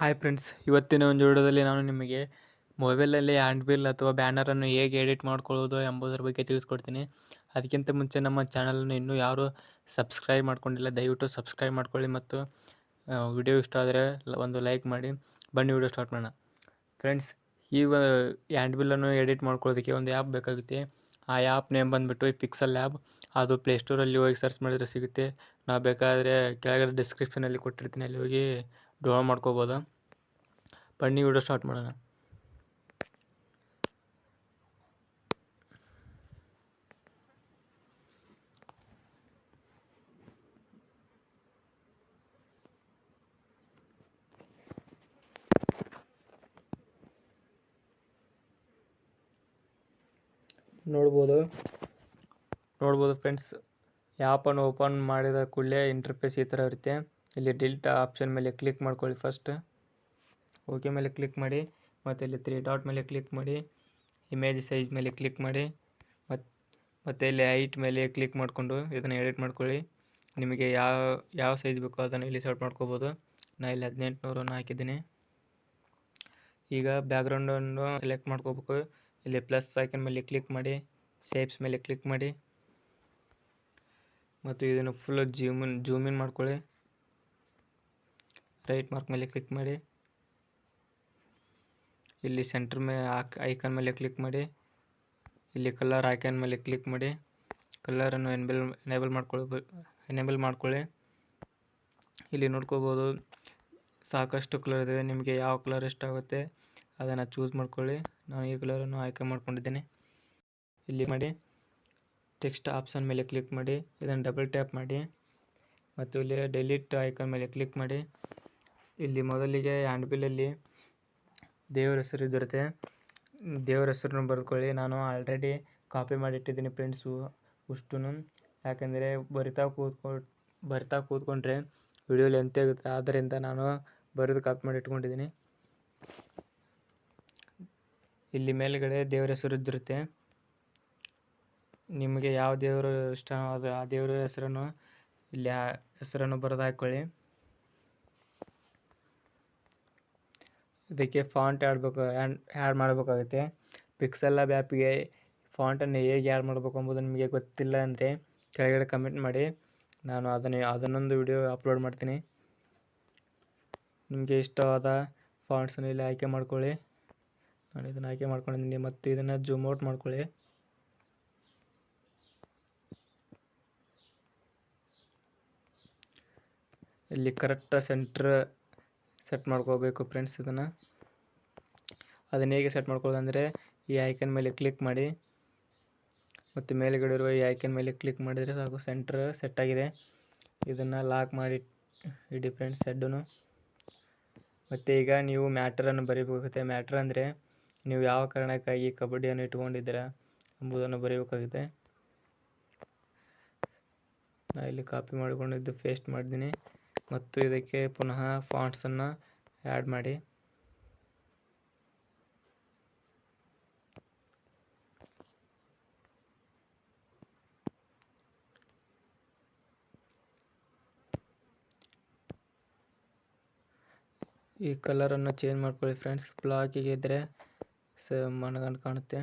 Hi friends ಇವತ್ತಿನ ಒಂದು ವಿಡಿಯೋದಲ್ಲಿ ನಾನು ನಿಮಗೆ ಮೊಬೈಲಲ್ಲಿ ಹ್ಯಾಂಡ್ ಬಿಲ್ ಅಥವಾ ಬ್ಯಾನರನ್ನು ಹೇಗೆ ಎಡಿಟ್ ಮಾಡ್ಕೊಳ್ಳೋದು ಎಂಬುದರ ಬಗ್ಗೆ ತಿಳಿಸ್ಕೊಡ್ತೀನಿ. ಅದಕ್ಕಿಂತ ಮುಂಚೆ ನಮ್ಮ ಚಾನಲನ್ನು ಇನ್ನೂ ಯಾರು ಸಬ್ಸ್ಕ್ರೈಬ್ ಮಾಡ್ಕೊಂಡಿಲ್ಲ, ದಯವಿಟ್ಟು ಸಬ್ಸ್ಕ್ರೈಬ್ ಮಾಡ್ಕೊಳ್ಳಿ ಮತ್ತು ವಿಡಿಯೋ ಇಷ್ಟ ಆದರೆ ಒಂದು ಲೈಕ್ ಮಾಡಿ. ಬನ್ನಿ ವಿಡಿಯೋ ಸ್ಟಾರ್ಟ್ ಮಾಡೋಣ. ಫ್ರೆಂಡ್ಸ್ ಈ ಹ್ಯಾಂಡ್ ಬಿಲ್ಲನ್ನು ಎಡಿಟ್ ಮಾಡ್ಕೊಳ್ಳೋದಕ್ಕೆ ಒಂದು ಆ್ಯಪ್ ಬೇಕಾಗುತ್ತೆ. ಆ ಆ್ಯಪ್ ನೇಮ್ ಬಂದುಬಿಟ್ಟು ಈ ಪಿಕ್ಸಲ್ ಆ್ಯಪ್ ಅದು ಪ್ಲೇಸ್ಟೋರಲ್ಲಿ ಹೋಗಿ ಸರ್ಚ್ ಮಾಡಿದರೆ ಸಿಗುತ್ತೆ. ನಾವು ಬೇಕಾದರೆ ಕೆಳಗಡೆ ಡಿಸ್ಕ್ರಿಪ್ಷನಲ್ಲಿ ಕೊಟ್ಟಿರ್ತೀನಿ. ಅಲ್ಲಿ ಹೋಗಿ ಡೌನ್ಲೋಡ್ ಮಾಡ್ಕೋಬೋದು? ಬನ್ನಿ ವಿಡಿಯೋ ಸ್ಟಾರ್ಟ್ ಮಾಡೋಣ. ನೋಡ್ಬೋದು. ನೋಡ್ಬೋದು ಫ್ರೆಂಡ್ಸ್. ಆ್ಯಪನ್ನು ಓಪನ್ ಮಾಡಿದ ಕೂಡಲೇ ಇಂಟರ್ಫೇಸ್ ಈ ಥರ ಇರುತ್ತೆ. ಇಲ್ಲಿ ಡಿಲ್ಟ್ ಆಪ್ಷನ್ ಮೇಲೆ ಕ್ಲಿಕ್ ಮಾಡ್ಕೊಳ್ಳಿ ಫಸ್ಟ್ ಓಕೆ ಮೇಲೆ ಕ್ಲಿಕ್ ಮಾಡಿ, ಮತ್ತು ಇಲ್ಲಿ ತ್ರೀ ಡಾಟ್ ಮೇಲೆ ಕ್ಲಿಕ್ ಮಾಡಿ ಇಮೇಜ್ ಸೈಜ್ ಮೇಲೆ ಕ್ಲಿಕ್ ಮಾಡಿ ಮತ್ತು ಮತ್ತು ಇಲ್ಲಿ ಹೈಟ್ ಮೇಲೆ ಕ್ಲಿಕ್ ಮಾಡಿಕೊಂಡು ಇದನ್ನು ಎಡಿಟ್ ಮಾಡ್ಕೊಳ್ಳಿ. ನಿಮಗೆ ಯಾವ ಯಾವ ಸೈಜ್ ಬೇಕೋ ಅದನ್ನು ಇಲ್ಲಿ ಸೆಲೆಕ್ಟ್ ಮಾಡ್ಕೋಬೋದು. ನಾನು ಇಲ್ಲಿ ಹದಿನೆಂಟುನೂರನ್ನು ಹಾಕಿದ್ದೀನಿ. ಈಗ ಬ್ಯಾಕ್ಗ್ರೌಂಡನ್ನು ಸೆಲೆಕ್ಟ್ ಮಾಡ್ಕೋಬೇಕು. ಇಲ್ಲಿ ಪ್ಲಸ್ ಐಕನ್ ಮೇಲೆ ಕ್ಲಿಕ್ ಮಾಡಿ ಶೇಪ್ಸ್ ಮೇಲೆ ಕ್ಲಿಕ್ ಮಾಡಿ. ಮತ್ತು ಇದನ್ನು ಫುಲ್ ಜೂಮಿನ್ ಜೂಮಿನ್ ಮಾಡ್ಕೊಳ್ಳಿ. ರೈಟ್ ಮಾರ್ಕ್ ಮೇಲೆ ಕ್ಲಿಕ್ ಮಾಡಿ. ಇಲ್ಲಿ ಸೆಂಟ್ರ್ ಮೇ ಐಕನ್ ಮೇಲೆ ಕ್ಲಿಕ್ ಮಾಡಿ. ಇಲ್ಲಿ ಕಲರ್ ಐಕನ್ ಮೇಲೆ ಕ್ಲಿಕ್ ಮಾಡಿ. ಕಲರನ್ನು ಎನ್ಬಲ್ ಎನೇಬಲ್ ಮಾಡ್ಕೊಳ್ಬೇಕು ಎನೇಬಲ್ ಮಾಡ್ಕೊಳ್ಳಿ. ಇಲ್ಲಿ ನೋಡ್ಕೋಬೋದು. ಸಾಕಷ್ಟು ಕಲರ್ ಇದೆ ನಿಮಗೆ ಯಾವ ಕಲರ್ ಇಷ್ಟ ಆಗುತ್ತೆ ಅದನ್ನು ಚೂಸ್ ಮಾಡ್ಕೊಳ್ಳಿ. ನಾನು ಈ ಕಲರನ್ನು ಆಯ್ಕೆ ಮಾಡ್ಕೊಂಡಿದ್ದೇನೆ. ಇಲ್ಲಿ ಮಾಡಿ. ಟೆಕ್ಸ್ಟ್ ಆಪ್ಷನ್ ಮೇಲೆ ಕ್ಲಿಕ್ ಮಾಡಿ. ಇದನ್ನು ಡಬಲ್ ಟ್ಯಾಪ್ ಮಾಡಿ. ಮತ್ತು ಇಲ್ಲಿ ಡೆಲಿಟ್ ಐಕನ್ ಮೇಲೆ ಕ್ಲಿಕ್ ಮಾಡಿ. ಇಲ್ಲಿ ಮೊದಲಿಗೆ ಹ್ಯಾಂಡ್ ಬಿಲ್ಲಲ್ಲಿ ದೇವರ ಹೆಸರು ಇದ್ದಿರುತ್ತೆ. ದೇವರ ಹೆಸರನ್ನು ಬರೆದುಕೊಳ್ಳಿ. ನಾನು ಆಲ್ರೆಡಿ ಕಾಪಿ ಮಾಡಿಟ್ಟಿದ್ದೀನಿ ಫ್ರೆಂಡ್ಸು ಅಷ್ಟು ಯಾಕೆಂದರೆ ಬರಿತಾ ಕೂತ್ಕೊಂಡು ಬರಿತಾ ಕೂತ್ಕೊಂಡ್ರೆ ವಿಡಿಯೋ ಲೆಂತ್ ಆಗುತ್ತೆ. ಆದ್ದರಿಂದ ನಾನು ಬರೆದು ಕಾಪಿ ಮಾಡಿ ಇಟ್ಕೊಂಡಿದ್ದೀನಿ ಇಲ್ಲಿ ಮೇಲ್ಗಡೆ ದೇವರ ಹೆಸರು ಇದ್ದಿರುತ್ತೆ. ನಿಮಗೆ ಯಾವ ದೇವರು ಇಷ್ಟ ಅದು ಆ ದೇವರ ಹೆಸರನ್ನು, ಇಲ್ಲಿ ಹೆಸರನ್ನು ಬರೆದು ಹಾಕ್ಕೊಳ್ಳಿ ಇದಕ್ಕೆ ಫಾಂಟ್ ಆಡಬೇಕು ಆ್ಯಡ್ ಮಾಡಬೇಕಾಗುತ್ತೆ. ಪಿಕ್ಸೆಲ್ ಲ್ಯಾಬ್ ಆ್ಯಪಿಗೆ ಫಾಂಟನ್ನು ಹೇಗೆ ಆ್ಯಡ್ ಮಾಡಬೇಕು ಎಂಬುದು ನಿಮಗೆ ಗೊತ್ತಿಲ್ಲ ಅಂದರೆ ಕೆಳಗಡೆ ಕಮೆಂಟ್ ಮಾಡಿ. ನಾನು ಅದನ್ನು, ಅದನ್ನೊಂದು ವಿಡಿಯೋ ಅಪ್ಲೋಡ್ ಮಾಡ್ತೀನಿ. ನಿಮಗೆ ಇಷ್ಟವಾದ ಫಾಂಟ್ಸನ್ನು ಇಲ್ಲಿ ಆಯ್ಕೆ ಮಾಡ್ಕೊಳ್ಳಿ. ನಾನು ಇದನ್ನು ಆಯ್ಕೆ ಮಾಡ್ಕೊಂಡಿದ್ದೀನಿ. ಮತ್ತು ಇದನ್ನು ಜೂಮ್ ಔಟ್ ಮಾಡ್ಕೊಳ್ಳಿ. ಇಲ್ಲಿ ಕರೆಕ್ಟ್ ಸೆಂಟ್ರ್ ಸೆಟ್ ಮಾಡ್ಕೋಬೇಕು ಫ್ರೆಂಡ್ಸ್ ಇದನ್ನು. ಅದನ್ನು ಹೇಗೆ ಸೆಟ್ ಮಾಡ್ಕೊಳ್ಳೋದಂದರೆ ಈ ಐಕನ್ ಮೇಲೆ ಕ್ಲಿಕ್ ಮಾಡಿ. ಮತ್ತು ಮೇಲುಗಡೆ ಇರುವ ಈ ಐಕನ್ ಮೇಲೆ ಕ್ಲಿಕ್ ಮಾಡಿದರೆ ಸಾಕು ಸೆಂಟ್ರ್ ಸೆಟ್ ಆಗಿದೆ. ಇದನ್ನು ಲಾಕ್ ಮಾಡಿ ಇಡಿ ಫ್ರೆಂಡ್ಸ್ ಸೆಡ್ಡನ್ನು ಮತ್ತು ಈಗ ನೀವು ಮ್ಯಾಟ್ರನ್ನು ಬರೀಬೇಕಾಗುತ್ತೆ. ಮ್ಯಾಟ್ರ್ ಅಂದರೆ ನೀವು ಯಾವ ಕಾರಣಕ್ಕಾಗಿ ಕಬಡ್ಡಿಯನ್ನು ಇಟ್ಕೊಂಡಿದ್ದೀರಾ ಎಂಬುದನ್ನು ಬರೀಬೇಕಾಗುತ್ತೆ. ನಾನು ಇಲ್ಲಿ ಕಾಪಿ ಮಾಡಿಕೊಂಡಿದ್ದು ಪೇಸ್ಟ್ ಮಾಡಿದ್ದೀನಿ ಮತ್ತು ಇದಕ್ಕೆ ಪುನಃ ಫಾಂಟ್ಸನ್ನು ಆ್ಯಡ್ ಮಾಡಿ. ಈ ಕಲರನ್ನು ಚೇಂಜ್ ಮಾಡ್ಕೊಳ್ಳಿ ಫ್ರೆಂಡ್ಸ್ ಬ್ಲಾಕಿಗೆ ಇದ್ದರೆ ಸ ಮನಗಂಡು ಕಾಣುತ್ತೆ.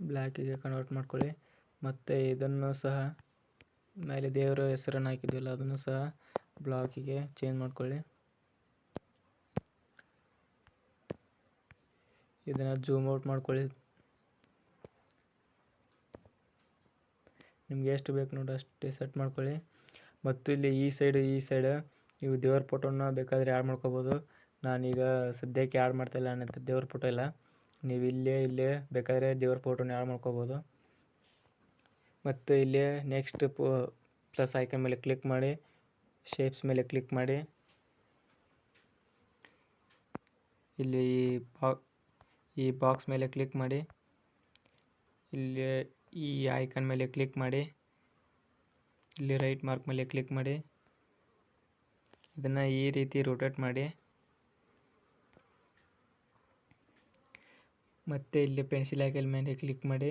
ಬ್ಲ್ಯಾಕಿಗೆ ಕನ್ವರ್ಟ್ ಮಾಡ್ಕೊಳ್ಳಿ. ಮತ್ತು ಇದನ್ನು ಸಹ ಮೇಲೆ ದೇವರ ಹೆಸರನ್ನು ಹಾಕಿದ್ವಲ್ಲ, ಅದನ್ನು ಸಹ ಬ್ಲಾಕಿಗೆ ಚೇಂಜ್ ಮಾಡ್ಕೊಳ್ಳಿ. ಇದನ್ನು ಜೂಮ್ ಔಟ್ ಮಾಡ್ಕೊಳ್ಳಿ. ನಿಮ್ಗೆ ಎಷ್ಟು ಬೇಕು ನೋಡಿ ಅಷ್ಟೇ ಸೆಟ್ ಮಾಡ್ಕೊಳ್ಳಿ. ಮತ್ತು ಇಲ್ಲಿ ಈ ಸೈಡ್ ಈ ಸೈಡ್ ನೀವು ದೇವ್ರ ಫೋಟೋನ ಬೇಕಾದರೆ ಆ್ಯಡ್ ಮಾಡ್ಕೋಬೋದು. ನಾನೀಗ ಸದ್ಯಕ್ಕೆ ಆ್ಯಡ್ ಮಾಡ್ತಾಯಿಲ್ಲ ನನ್ನ ದೇವ್ರ ಫೋಟೋ ಇಲ್ಲ. ನೀವು ಇಲ್ಲೇ ಇಲ್ಲೇ ಬೇಕಾದರೆ ದೇವ್ರ ಫೋಟೋನ ಆ್ಯಡ್ ಮಾಡ್ಕೋಬೋದು. ಮತ್ತು ಇಲ್ಲಿ ನೆಕ್ಸ್ಟ್ ಪ್ಲಸ್ ಐಕನ್ ಮೇಲೆ ಕ್ಲಿಕ್ ಮಾಡಿ ಶೇಪ್ಸ್ ಮೇಲೆ ಕ್ಲಿಕ್ ಮಾಡಿ. ಇಲ್ಲಿ ಬಾ ಈ ಬಾಕ್ಸ್ ಮೇಲೆ ಕ್ಲಿಕ್ ಮಾಡಿ. ಇಲ್ಲಿ ಈ ಐಕನ್ ಮೇಲೆ ಕ್ಲಿಕ್ ಮಾಡಿ. ಇಲ್ಲಿ ರೈಟ್ ಮಾರ್ಕ್ ಮೇಲೆ ಕ್ಲಿಕ್ ಮಾಡಿ. ಇದನ್ನು ಈ ರೀತಿ ರೊಟೇಟ್ ಮಾಡಿ. ಮತ್ತು ಇಲ್ಲಿ ಪೆನ್ಸಿಲ್ ಐಕನ್ ಮೇಲೆ ಕ್ಲಿಕ್ ಮಾಡಿ.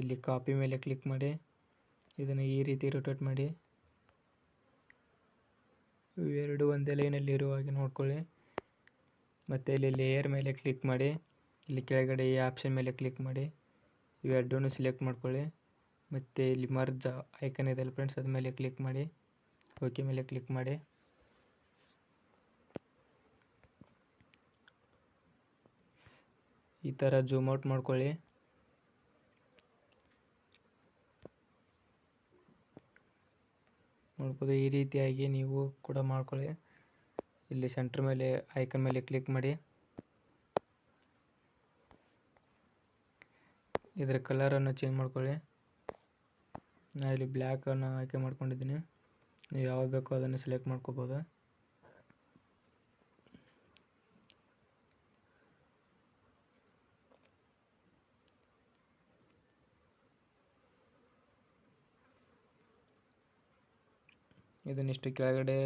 ಇಲ್ಲಿ ಕಾಪಿ ಮೇಲೆ ಕ್ಲಿಕ್ ಮಾಡಿ, ಇದನ್ನು ಈ ರೀತಿ ರೊಟೇಟ್ ಮಾಡಿ. ಇವೆರಡು ಒಂದೇ ಲೈನಲ್ಲಿ ಇರುವ ಹಾಗೆ ನೋಡ್ಕೊಳ್ಳಿ. ಮತ್ತು ಇಲ್ಲಿ ಲೇಯರ್ ಮೇಲೆ ಕ್ಲಿಕ್ ಮಾಡಿ, ಇಲ್ಲಿ ಕೆಳಗಡೆ ಈ ಆಪ್ಷನ್ ಮೇಲೆ ಕ್ಲಿಕ್ ಮಾಡಿ ಇವೆರಡೂ ಸೆಲೆಕ್ಟ್ ಮಾಡ್ಕೊಳ್ಳಿ. ಮತ್ತು ಇಲ್ಲಿ ಮರ್ಜ್ ಐಕನ್ ಇದೆ ಫ್ರೆಂಡ್ಸ್ ಅದ್ರ ಮೇಲೆ ಕ್ಲಿಕ್ ಮಾಡಿ ಓಕೆ ಮೇಲೆ ಕ್ಲಿಕ್ ಮಾಡಿ. ಈ ಥರ ಜೂಮ್ ಔಟ್ ಮಾಡ್ಕೊಳ್ಳಿ. ನೋಡ್ಬೋದು ಈ ರೀತಿಯಾಗಿ ನೀವು ಕೂಡ ಮಾಡ್ಕೊಳ್ಳಿ. ಇಲ್ಲಿ ಸೆಂಟ್ರ್ ಮೇಲೆ ಐಕನ್ ಮೇಲೆ ಕ್ಲಿಕ್ ಮಾಡಿ. ಇದರ ಕಲರನ್ನು ಚೇಂಜ್ ಮಾಡ್ಕೊಳ್ಳಿ. ನಾನು ಇಲ್ಲಿ ಬ್ಲ್ಯಾಕನ್ನು ಆಯ್ಕೆ ಮಾಡ್ಕೊಂಡಿದ್ದೀನಿ. ನೀವು ಯಾವ್ದು ಬೇಕೋ ಅದನ್ನು ಸೆಲೆಕ್ಟ್ ಮಾಡ್ಕೋಬೋದು. ಇದನ್ನಿಷ್ಟು ಕೆಳಗಡೆ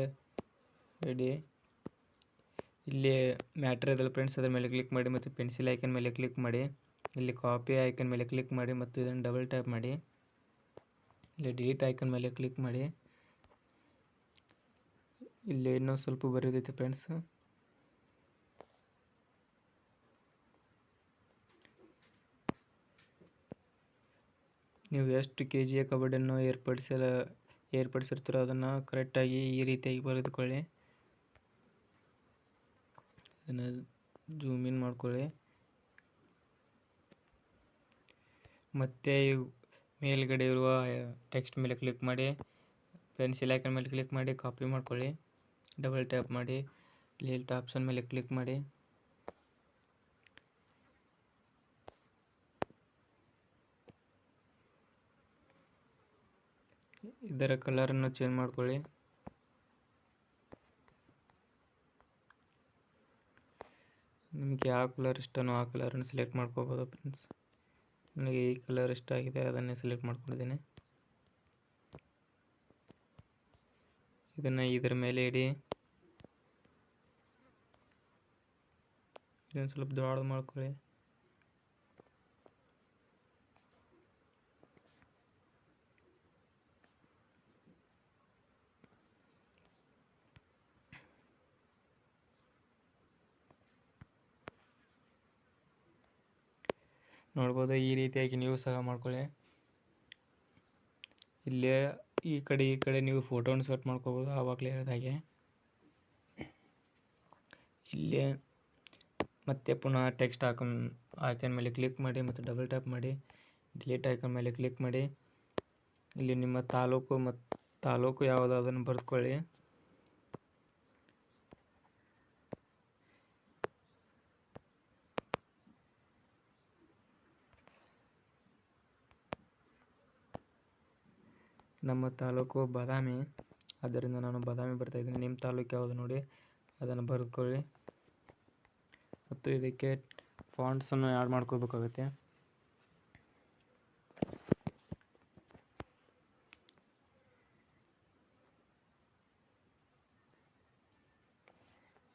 ಇಡಿ. ಇಲ್ಲಿ ಮ್ಯಾಟ್ರ್ ಇದೆ ಫ್ರೆಂಡ್ಸ್, ಅದರ ಮೇಲೆ ಕ್ಲಿಕ್ ಮಾಡಿ ಮತ್ತು ಪೆನ್ಸಿಲ್ ಐಕನ್ ಮೇಲೆ ಕ್ಲಿಕ್ ಮಾಡಿ. ಇಲ್ಲಿ ಕಾಪಿ ಐಕನ್ ಮೇಲೆ ಕ್ಲಿಕ್ ಮಾಡಿ ಮತ್ತು ಇದನ್ನು ಡಬಲ್ ಟ್ಯಾಪ್ ಮಾಡಿ. ಇಲ್ಲಿ ಡಿಲೀಟ್ ಐಕನ್ ಮೇಲೆ ಕ್ಲಿಕ್ ಮಾಡಿ. ಇಲ್ಲಿ ಇನ್ನೂ ಸ್ವಲ್ಪ ಬರೆಯೋದೈತೆ ಫ್ರೆಂಡ್ಸ್. ನೀವು ಎಷ್ಟು ಕೆ ಜಿಯ ಕಬಡ್ಡಿಯನ್ನು ಏರ್ಪಡಿಸಲ ಏರ್ಪಡಿಸಿರ್ತೀರೋ ಅದನ್ನು ಕರೆಕ್ಟಾಗಿ ಈ ರೀತಿಯಾಗಿ ಬರೆದುಕೊಳ್ಳಿ. ಅದನ್ನು ಜೂಮ್ ಇನ್ ಮಾಡ್ಕೊಳ್ಳಿ. ಮತ್ತು ಮೇಲ್ಗಡೆ ಇರುವ ಟೆಕ್ಸ್ಟ್ ಮೇಲೆ ಕ್ಲಿಕ್ ಮಾಡಿ, ಪೆನ್ಸಿಲ್ ಐಕನ್ ಮೇಲೆ ಕ್ಲಿಕ್ ಮಾಡಿ, ಕಾಪಿ ಮಾಡ್ಕೊಳ್ಳಿ, ಡಬಲ್ ಟ್ಯಾಪ್ ಮಾಡಿ ಲೇಟ್ ಆಪ್ಷನ್ ಮೇಲೆ ಕ್ಲಿಕ್ ಮಾಡಿ. ಇದರ ಕಲರನ್ನು ಚೇಂಜ್ ಮಾಡ್ಕೊಳ್ಳಿ. ನಿಮಗೆ ಯಾವ ಕಲರ್ ಇಷ್ಟನೋ ಆ ಕಲರನ್ನು ಸೆಲೆಕ್ಟ್ ಮಾಡ್ಕೋಬೋದು ಫ್ರೆಂಡ್ಸ್. ನನಗೆ ಈ ಕಲರ್ ಇಷ್ಟ ಆಗಿದೆ, ಅದನ್ನೇ ಸೆಲೆಕ್ಟ್ ಮಾಡ್ಕೊಂಡಿದ್ದೀನಿ. ಇದನ್ನು ಇದರ ಮೇಲೆ ಇಡಿ. ಇದನ್ನು ಸ್ವಲ್ಪ ದೊಡ್ಡದು ಮಾಡ್ಕೊಳ್ಳಿ. ನೋಡ್ಬೋದು, ಈ ರೀತಿಯಾಗಿ ನೀವು ಸಹ ಮಾಡ್ಕೊಳ್ಳಿ. ಇಲ್ಲೇ ಈ ಕಡೆ ಈ ಕಡೆ ನೀವು ಫೋಟೋನ ಸೆಟ್ ಮಾಡ್ಕೋಬೋದು, ಆವಾಗಲೇ ಹೇಳಿದಾಗೆ ಇಲ್ಲೇ ಮತ್ತೆ ಪುನಃ ಟೆಕ್ಸ್ಟ್ ಹಾಕನ್ ಐಕನ್ ಮೇಲೆ ಕ್ಲಿಕ್ ಮಾಡಿ ಮತ್ತು ಡಬಲ್ ಟ್ಯಾಪ್ ಮಾಡಿ, ಡಿಲೀಟ್ ಐಕನ್ ಮೇಲೆ ಕ್ಲಿಕ್ ಮಾಡಿ. ಇಲ್ಲಿ ನಿಮ್ಮ ತಾಲೂಕು ಮತ್ತು ತಾಲೂಕು ಯಾವುದು ಅದನ್ನು ಬರೆದುಕೊಳ್ಳಿ. ನಮ್ಮ ತಾಲೂಕು ಬಾದಾಮಿ. ಆದ್ದರಿಂದ ನಾನು ಬಾದಾಮಿ ಬರ್ತಾ ಇದ್ದೀನಿ. ನಿಮ್ಮ ತಾಲೂಕು ಯಾವುದು ನೋಡಿ? ಅದನ್ನು ಬರೆದುಕೊಳ್ಳಿ. ಮತ್ತು ಇದಕ್ಕೆ ಫಾಂಟ್ಸನ್ನು ಆ್ಯಡ್ ಮಾಡ್ಕೋಬೇಕಾಗುತ್ತೆ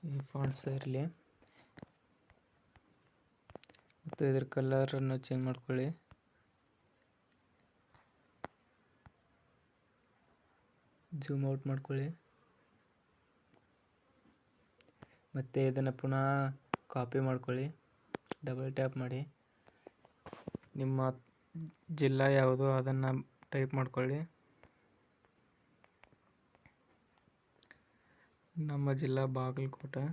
ಈ ಫಾಂಟ್ಸ್ ಇರಲಿ. ಮತ್ತು ಇದರ ಕಲರನ್ನು ಚೇಂಜ್ ಮಾಡ್ಕೊಳ್ಳಿ. ಜೂಮ್ ಔಟ್ ಮಾಡ್ಕೊಳ್ಳಿ. ಮತ್ತು ಇದನ್ನು ಪುನಃ ಕಾಪಿ ಮಾಡ್ಕೊಳ್ಳಿ. ಡಬಲ್ ಟ್ಯಾಪ್ ಮಾಡಿ. ನಿಮ್ಮ ಜಿಲ್ಲಾ ಯಾವುದು ಅದನ್ನು ಟೈಪ್ ಮಾಡ್ಕೊಳ್ಳಿ. ನಮ್ಮ ಜಿಲ್ಲಾ ಬಾಗಲಕೋಟೆ.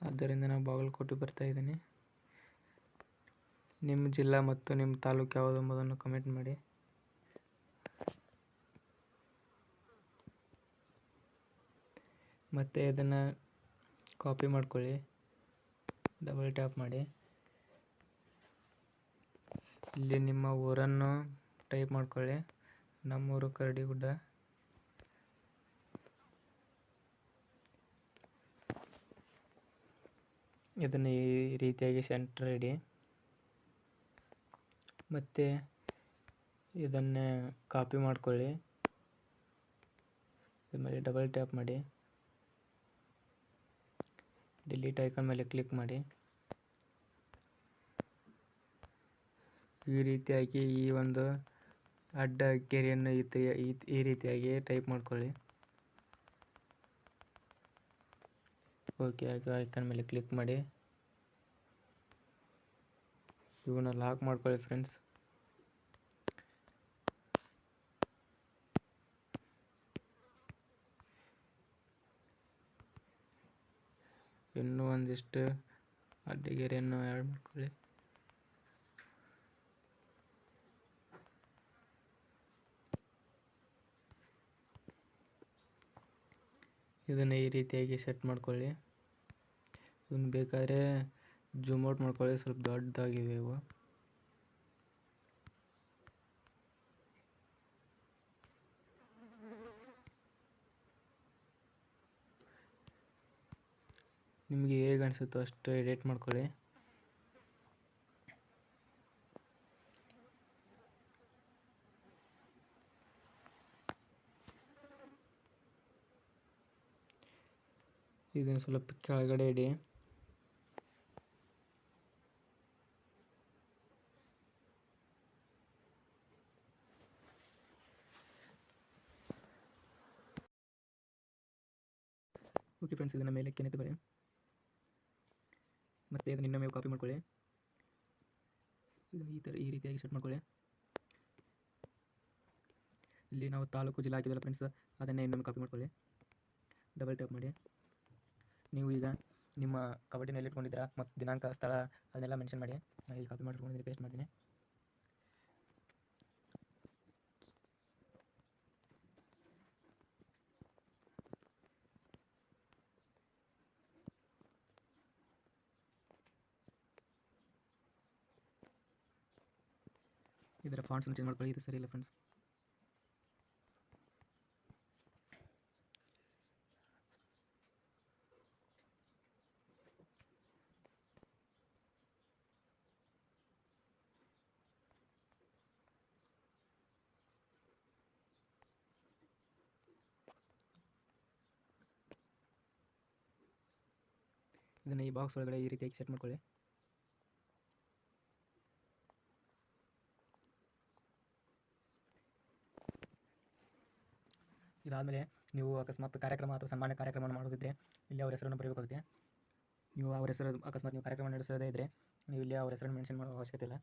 ಆದ್ದರಿಂದ ನಾನು ಬಾಗಲಕೋಟೆ ಬರ್ತಾ ಇದ್ದೀನಿ. ನಿಮ್ಮ ಜಿಲ್ಲಾ ಮತ್ತು ನಿಮ್ಮ ತಾಲೂಕು ಯಾವುದು ಎಂಬುದನ್ನು ಕಮೆಂಟ್ ಮಾಡಿ. ಮತ್ತು ಇದನ್ನು ಕಾಪಿ ಮಾಡ್ಕೊಳ್ಳಿ. ಡಬಲ್ ಟ್ಯಾಪ್ ಮಾಡಿ. ಇಲ್ಲಿ ನಿಮ್ಮ ಊರನ್ನು ಟೈಪ್ ಮಾಡ್ಕೊಳ್ಳಿ. ನಮ್ಮೂರು ಕರಡಿಗುಡ್ಡ. ಇದನ್ನು ಈ ರೀತಿಯಾಗಿ ಸೆಂಟರ್ ಇಡಿ. ಮತ್ತು ಇದನ್ನೇ ಕಾಪಿ ಮಾಡ್ಕೊಳ್ಳಿ. ಇದ್ರ ಡಬಲ್ ಟ್ಯಾಪ್ ಮಾಡಿ. ಡಿಲೀಟ್ ಐಕನ್ ಮೇಲೆ ಕ್ಲಿಕ್ ಮಾಡಿ. ಈ ರೀತಿಯಾಗಿ ಈ ಒಂದು ಅಡ್ಡ ಗೆರೆಯನ್ನು ಈ ರೀತಿಯಾಗಿ ಟೈಪ್ ಮಾಡ್ಕೊಳ್ಳಿ. ಓಕೆ ಆಗಿ ಐಕನ್ ಮೇಲೆ ಕ್ಲಿಕ್ ಮಾಡಿ. ಇವನ್ನ ಲಾಕ್ ಮಾಡ್ಕೊಳ್ಳಿ ಫ್ರೆಂಡ್ಸ್ ಇನ್ನೂ ಒಂದಿಷ್ಟು ಅಡ್ಡಿಗೆರೆಯನ್ನು ಆ್ಯಡ್ ಮಾಡ್ಕೊಳ್ಳಿ. ಇದನ್ನು ಈ ರೀತಿಯಾಗಿ ಸೆಟ್ ಮಾಡ್ಕೊಳ್ಳಿ. ಇದನ್ನು ಬೇಕಾದರೆ ಜೂಮ್ ಔಟ್ ಮಾಡ್ಕೊಳ್ಳಿ. ಸ್ವಲ್ಪ ದೊಡ್ಡದಾಗಿವೆ ಇವು. ನಿಮಗೆ ಹೇಗೆ ಅನಿಸುತ್ತೋ ಅಷ್ಟು ಎಡಿಟ್ ಮಾಡ್ಕೊಳ್ಳಿ. ಇದನ್ನು ಸ್ವಲ್ಪ ಕೆಳಗಡೆ ಇಡಿ. ಓಕೆ ಫ್ರೆಂಡ್ಸ್ ಇದನ್ನು ಮೇಲೆ ಕೆನೆ ಮತ್ತು ಇದನ್ನು ಇನ್ನೊಮ್ಮೆ ಕಾಪಿ ಮಾಡ್ಕೊಳ್ಳಿ. ಇದನ್ನು ಈ ಥರ ಈ ರೀತಿಯಾಗಿ ಸೆಟ್ ಮಾಡ್ಕೊಳ್ಳಿ. ಇಲ್ಲಿ ನಾವು ತಾಲೂಕು ಜಿಲ್ಲಾ ಹಾಕಿದಲ್ಲ ಫ್ರೆಂಡ್ಸ್ ಅದನ್ನೇ ಇನ್ನೊಮ್ಮೆ ಕಾಪಿ ಮಾಡ್ಕೊಳ್ಳಿ. ಡಬಲ್ ಟ್ಯಾಪ್ ಮಾಡಿ. ನೀವು ಈಗ ನಿಮ್ಮ ಕಬಡ್ಡಿನಲ್ಲಿ ಇಟ್ಕೊಂಡಿದ್ದೀರಾ ಮತ್ತು ದಿನಾಂಕ, ಸ್ಥಳ, ಅದನ್ನೆಲ್ಲ ಮೆನ್ಷನ್ ಮಾಡಿ. ನಾನು ಇಲ್ಲಿ ಕಾಪಿ ಮಾಡ್ಕೊಂಡಿದ್ದೀನಿ ಪೇಸ್ಟ್ ಮಾಡ್ತೀನಿ. ಫಾಂಟ್ಸನ್ನು ಚೇಂಜ್ ಮಾಡ್ಕೊಳ್ಳಿ ಇದು ಸರಿ ಇಲ್ಲ ಫ್ರೆಂಡ್ಸ್ ಇದನ್ನು ಈ ಬಾಕ್ಸ್ ಒಳಗಡೆ ಈ ರೀತಿಯಾಗಿ ಸೆಟ್ ಮಾಡ್ಕೊಳ್ಳಿ ಇದಾದಮೇಲೆ ನೀವು ಅಕಸ್ಮಾತ್ ಕಾರ್ಯಕ್ರಮ ಅಥವಾ ಸನ್ಮಾನ ಕಾರ್ಯಕ್ರಮವನ್ನು ಮಾಡೋದಿದ್ದರೆ ಇಲ್ಲಿ ಅವ್ರ ಹೆಸರನ್ನು ಬರೀಬೇಕಾಗುತ್ತೆ. ನೀವು ಅವ್ರ ಹೆಸರು ಅಕಸ್ಮಾತ್ ನೀವು ಕಾರ್ಯಕ್ರಮ ನಡೆಸೋದೇ ಇದ್ದರೆ ನೀವು ಇಲ್ಲಿ ಅವ್ರ ಹೆಸರನ್ನು ಮೆನ್ಷನ್ ಮಾಡೋ ಅವಶ್ಯಕತೆ ಇಲ್ಲ.